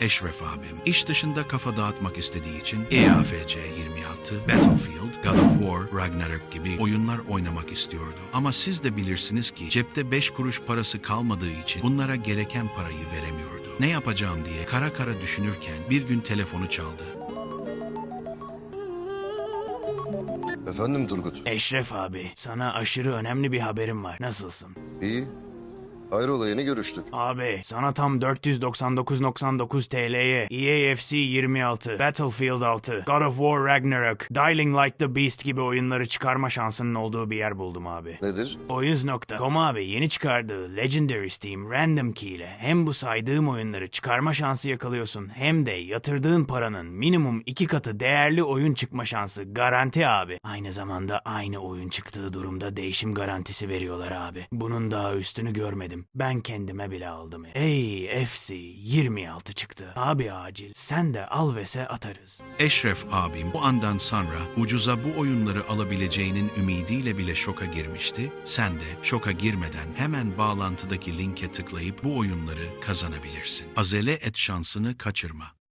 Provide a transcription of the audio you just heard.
Eşref abim iş dışında kafa dağıtmak istediği için EAFC 26, Battlefield, God of War, Ragnarok gibi oyunlar oynamak istiyordu. Ama siz de bilirsiniz ki cepte 5 kuruş parası kalmadığı için bunlara gereken parayı veremiyordu. Ne yapacağım diye kara kara düşünürken bir gün telefonu çaldı. Efendim Turgut. Eşref abi, sana aşırı önemli bir haberim var. Nasılsın? İyi. Hayrola yeni görüştük. Abi, sana tam 499.99 TL'ye EAFC 26, Battlefield 6, God of War Ragnarok, Dying Light the Beast gibi oyunları çıkarma şansının olduğu bir yer buldum abi. Nedir? Oyunz.com abi yeni çıkardığı Legendary Steam Random Key ile hem bu saydığım oyunları çıkarma şansı yakalıyorsun hem de yatırdığın paranın minimum iki katı değerli oyun çıkma şansı garanti abi. Aynı zamanda aynı oyun çıktığı durumda değişim garantisi veriyorlar abi. Bunun daha üstünü görmedim. Ben kendime bile aldım. Ey FC 26 çıktı. Abi acil sen de al vese atarız. Eşref abim bu andan sonra ucuza bu oyunları alabileceğinin ümidiyle bile şoka girmişti. Sen de şoka girmeden hemen bağlantıdaki linke tıklayıp bu oyunları kazanabilirsin. Azele et şansını kaçırma.